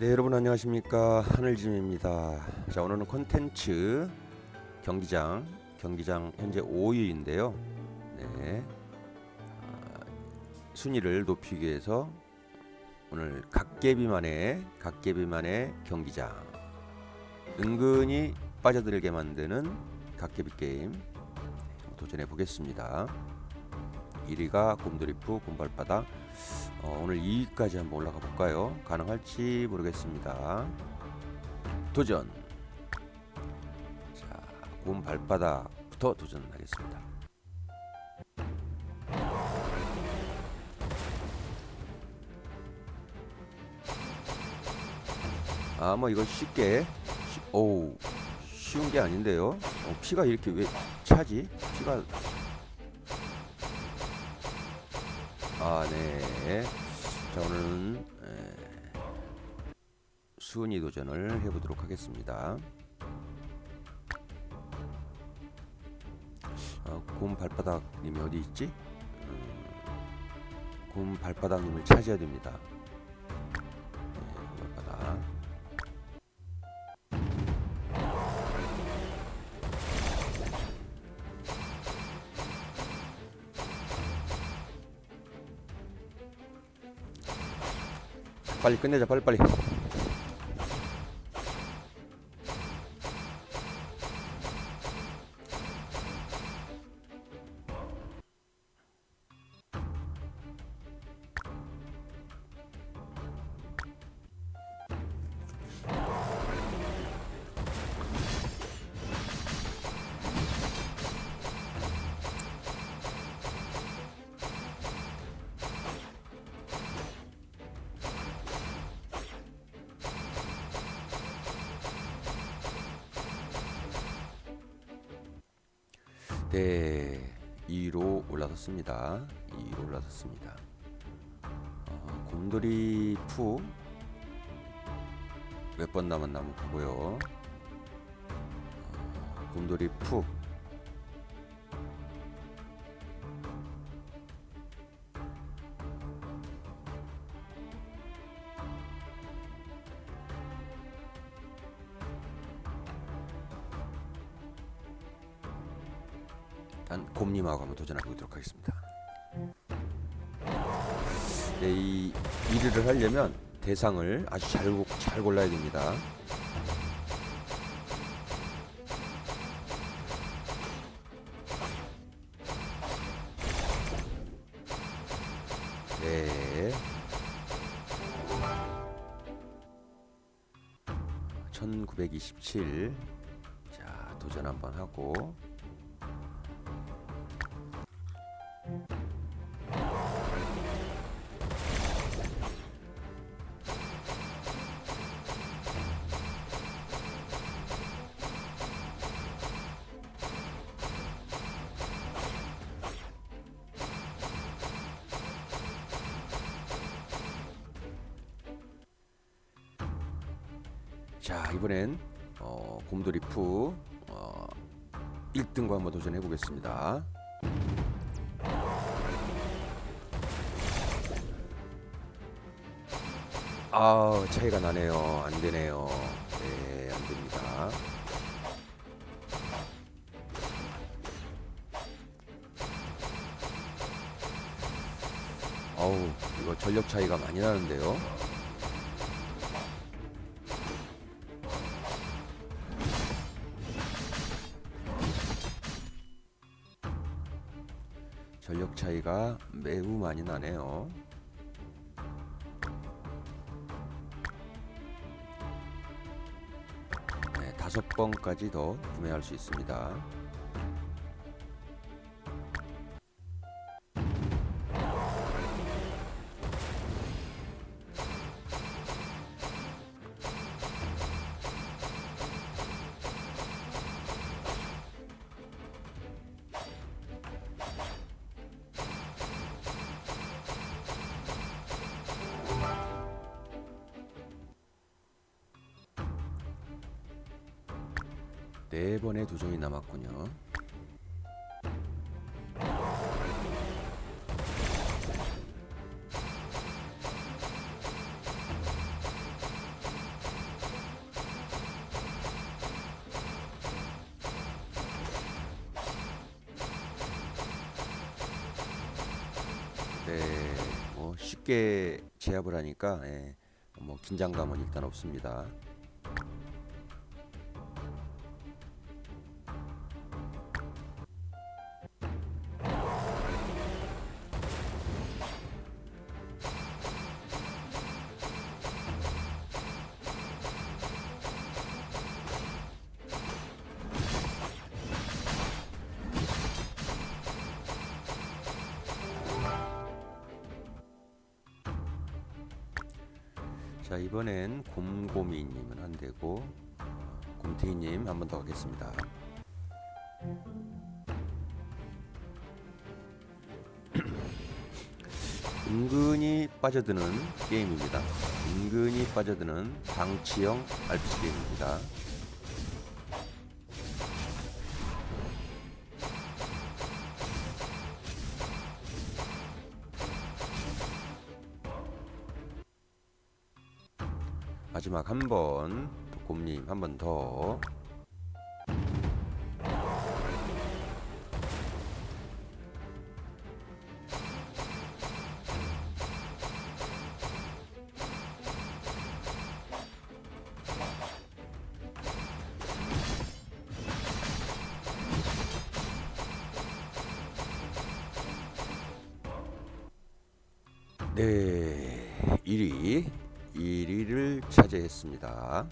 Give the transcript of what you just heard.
네 여러분 안녕하십니까? 하늘짐입니다. 자 오늘은 콘텐츠 경기장 경기장 현재 5위인데요. 네 아, 순위를 높이기 위해서 오늘 각개비만의 각개비만의 경기장. 은근히 빠져들게 만드는 각개비 게임 도전해 보겠습니다 1위가 곰돌이프 곰발바닥 어, 오늘 2위까지 한번 올라가 볼까요? 가능할지 모르겠습니다. 도전. 자, 곰 발바닥부터 도전하겠습니다. 아, 뭐 이거 쉽게, 쉬, 오우, 쉬운 게 아닌데요. 어, 피가 이렇게 왜 차지? 피가 아, 네. 자, 오늘은 에, 수은이 도전을 해보도록 하겠습니다. 어, 곰 발바닥님이 어디 있지? 음, 곰 발바닥님을 찾아야 됩니다. 빨리 끝내자, 빨리 빨리. 네, 2위로 올라섰습니다. 2위로 올라섰습니다. 어, 곰돌이 푸 몇 번 남았나 한번 보고요. 어, 곰돌이 푸 일단 곰님하고 한번 도전해 보도록 하겠습니다. 네, 이 1위를 하려면 대상을 아주 잘, 고- 잘 골라야 됩니다. 네. 1927. 자, 도전 한번 하고. 자 이번엔 어, 곰돌이 푸 어, 1등과 한번 도전해 보겠습니다. 아 차이가 나네요. 안 되네요. 네, 안 됩니다. 어우 이거 전력 차이가 많이 나는데요. 전력 차이가 매우 많이 나네요. 네, 다섯 번까지 더 구매할 수 있습니다. 네 번의 도전이 남았군요. 네, 뭐 쉽게 제압을 하니까 예, 뭐 긴장감은 일단 없습니다. 자 이번엔 곰곰이님은 안 되고 곰탱이님 한 번더 하겠습니다. 은근히 빠져드는 게임입니다. 은근히 빠져드는 방치형 RPG 게임입니다. 마지막 한 번, 곰님 한 번 더. 네, 1위, 1위를 차지했습니다.